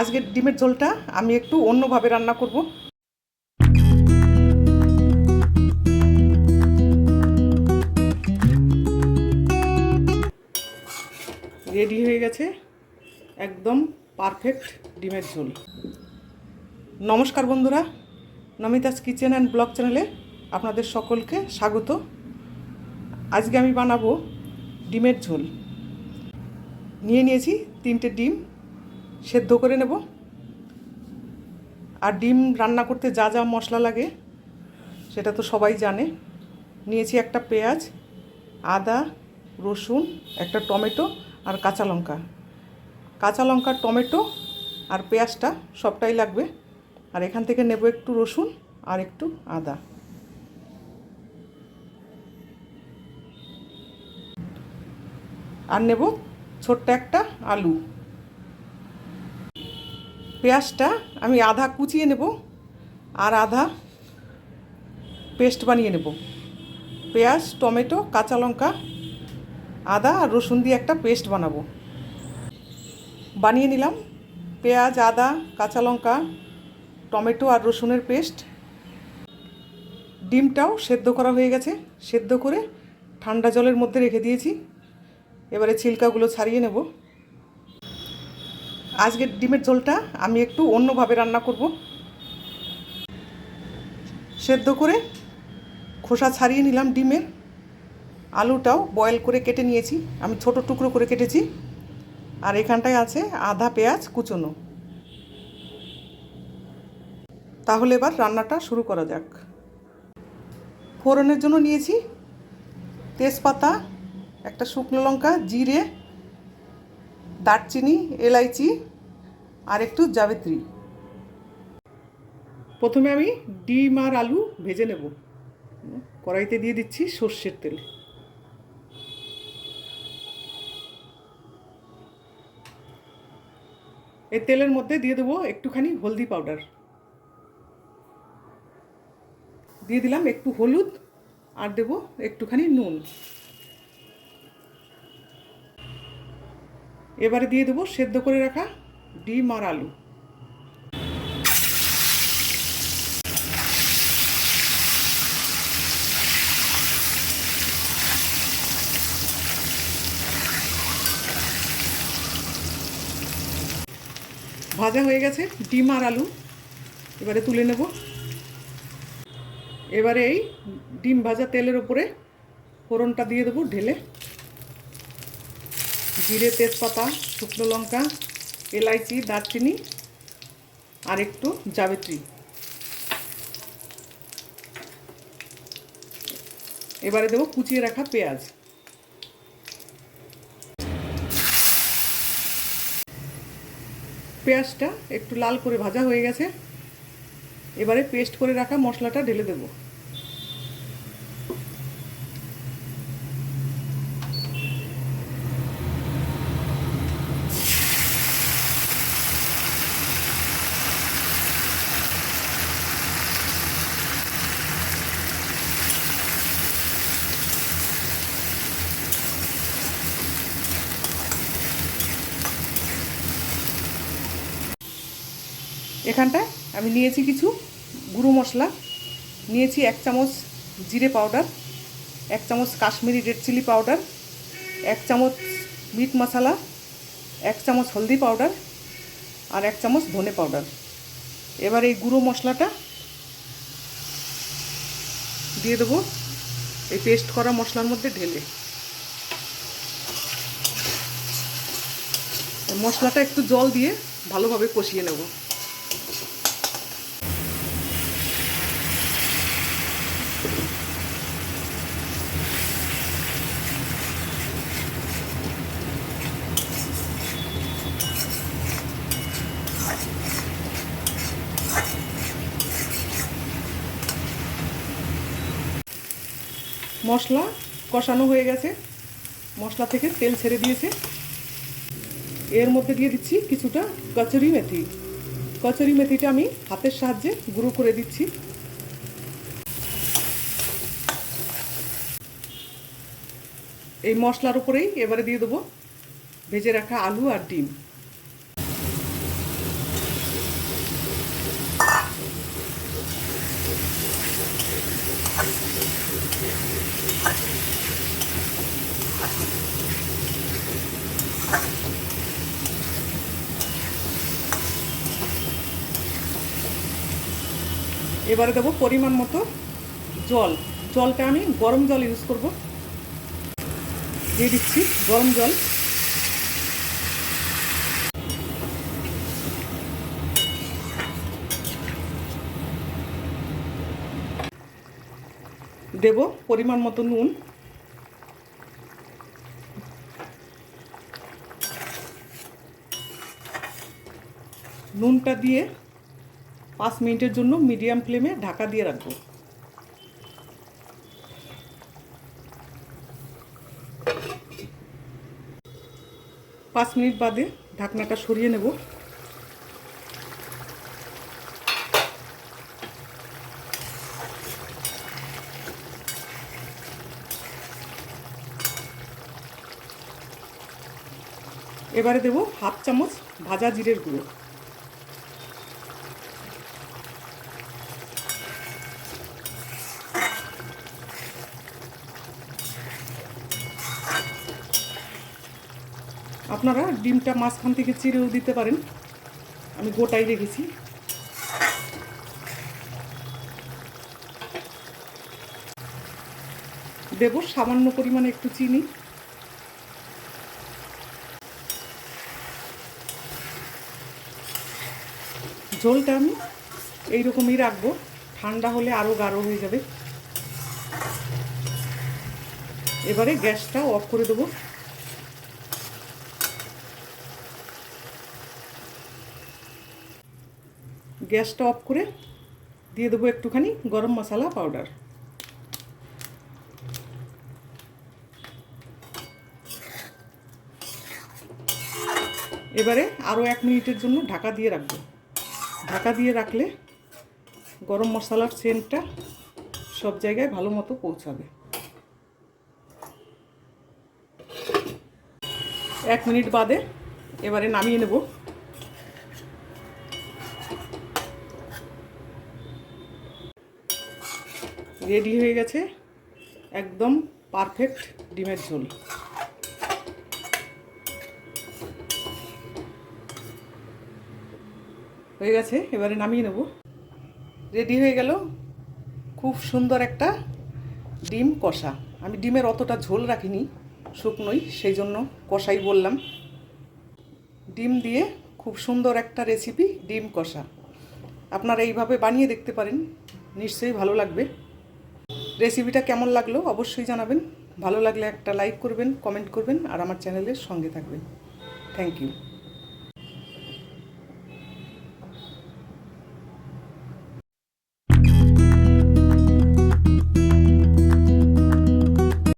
আজকের ডিমের ঝোলটা আমি একটু অন্যভাবে রান্না করব। রেডি হয়ে গেছে একদম পারফেক্ট ডিমের ঝোল। নমস্কার বন্ধুরা, নমিতাস কিচেন অ্যান্ড ব্লগ চ্যানেলে আপনাদের সকলকে স্বাগত। আজকে আমি বানাবো ডিমের ঝোল। নিয়ে নিয়েছি তিনটে ডিম সেদ্ধ করে নেব। আর ডিম রান্না করতে যা যা মশলা লাগে, সেটা তো সবাই জানে। নিয়েছি একটা পেঁয়াজ, আদা, রসুন, একটা টমেটো আর কাঁচা লঙ্কা। কাঁচা লঙ্কা, টমেটো আর পেঁয়াজটা সবটাই লাগবে। আর এখান থেকে নেব একটু রসুন আর একটু আদা। আর নেব ছোট্ট একটা আলু। পেঁয়াজটা আমি আধা কুচিয়ে নেব আর আধা পেস্ট বানিয়ে নেব। পেঁয়াজ, টমেটো, কাঁচা লঙ্কা, আদা আর রসুন দিয়ে একটা পেস্ট বানাবো। বানিয়ে নিলাম। পেঁয়াজ, আদা, কাঁচা লঙ্কা, টমেটো আর রসুনের পেস্ট। ডিমটাও সেদ্ধ করা হয়ে গেছে। সেদ্ধ করে ঠান্ডা জলের মধ্যে রেখে দিয়েছি। এবারে ছিলকাগুলো ছাড়িয়ে নেব। আজকের ডিমের ঝোলটা আমি একটু অন্যভাবে রান্না করব। সেদ্ধ করে খোসা ছাড়িয়ে নিলাম ডিমের। আলুটাও বয়েল করে কেটে নিয়েছি। আমি ছোট টুকরো করে কেটেছি। আর এখানটায় আছে আধা পেঁয়াজ, কুচোনো। তাহলে এবার রান্নাটা শুরু করা যাক। ফোড়নের জন্য নিয়েছি তেজপাতা, একটা শুকনো লঙ্কা, জিরে দারচিনি, এলাইচি, আর একটু জাবেত্রী। প্রথমে আমি ডিম আর আলু ভেজে নেব। কড়াইতে দিয়ে দিচ্ছি সর্ষের তেল। এই তেলের মধ্যে দিয়ে দেবো একটুখানি হলদি পাউডার। দিয়ে দিলাম একটু হলুদ, আর দেবো একটুখানি নুন। এবারে দিয়ে দেবো সেদ্ধ করে রাখা ডিম আর আলু। ভাজা হয়ে গেছে ডিম আর আলু। এবারে তুলে নেব। এবারে এই ডিম ভাজা তেলের ওপরে ফোড়নটা দিয়ে দেবো ঢেলে। জিরে তেজপাতা, শুকনো লঙ্কা, এলাইচি, দারচিনি আর একটু জাবেত্রী। এবারে দেবো কুচিয়ে রাখা পেঁয়াজ। পেঁয়াজটা একটু লাল করে ভাজা হয়ে গেছে। এবারে পেস্ট করে রাখা মশলাটা ঢেলে দেবো। এখানটায় আমি নিয়েছি কিছু গুঁড়ো মশলা। নিয়েছি এক চামচ জিরে পাউডার, এক চামচ কাশ্মীরি রেড চিলি পাউডার, এক চামচ মিট মশলা, এক চামচ হলদি পাউডার আর এক চামচ ধনে পাউডার। এবার এই গুঁড়ো মশলাটা দিয়ে দেবো এই পেস্ট করা মশলার মধ্যে ঢেলে। মশলাটা একটু জল দিয়ে ভালোভাবে কষিয়ে নেব। মশলা কষানো হয়ে গেছে। মশলা থেকে তেল ছেড়ে দিয়েছে। এর মধ্যে দিয়ে দিচ্ছি কিছুটা কচুরি মেথি। কচুরি মেথিটা আমি হাতের সাহায্যে গুঁড়ো করে দিচ্ছি। এই মশলার উপরেই এবারে দিয়ে দেবো ভেজে রাখা আলু আর ডিম। এবারে দেবো পরিমাণ মতো জল। জলটা আমি গরম জল ইউজ করব। দিয়ে দিচ্ছি গরম জল। দেব পরিমাণ মতো নুন। নুনটা দিয়ে পাঁচ মিনিটের জন্য মিডিয়াম ফ্লেমে ঢাকা দিয়ে রাখব। পাঁচ মিনিট বাদে ঢাকনাটা সরিয়ে নেব। এবারে দেব হাফ চামচ ভাজা জিরের গুঁড়ো। আপনারা ডিমটা মাঝখান থেকে চিরেও দিতে পারেন। আমি গোটাই রেখেছি। দেব সামান্য পরিমাণে একটু চিনি। ঝোলটা আমি এইরকমই রাখব। ঠান্ডা হলে আরও গাঢ় হয়ে যাবে। এবারে গ্যাসটা অফ করে দেবো। গ্যাসটা অফ করে দিয়ে দেবো একটুখানি গরম মশলা পাউডার। এবারে আরও এক মিনিটের জন্য ঢাকা দিয়ে রাখব। ঢাকা দিয়ে রাখলে গরম মশলার সেন্টটা সব জায়গায় ভালো মতো পৌঁছাবে। এক মিনিট বাদে এবারে নামিয়ে নেব। রেডি হয়ে গেছে একদম পারফেক্ট ডিমের ঝোল। হয়ে গেছে, এবারে নামিয়ে নেব। রেডি হয়ে গেল খুব সুন্দর একটা ডিম কষা। আমি ডিমের অতটা ঝোল রাখিনি, শুকনোই, সেই জন্য কষাই বললাম। ডিম দিয়ে খুব সুন্দর একটা রেসিপি, ডিম কষা। আপনারা এইভাবে বানিয়ে দেখতে পারেন, নিশ্চয়ই ভালো লাগবে। রেসিপিটা কেমন লাগল অবশ্যই জানাবেন। ভালো লাগলে একটা লাইক করবেন, কমেন্ট করবেন, আর আমার চ্যানেলের সঙ্গে থাকবেন। Thank you.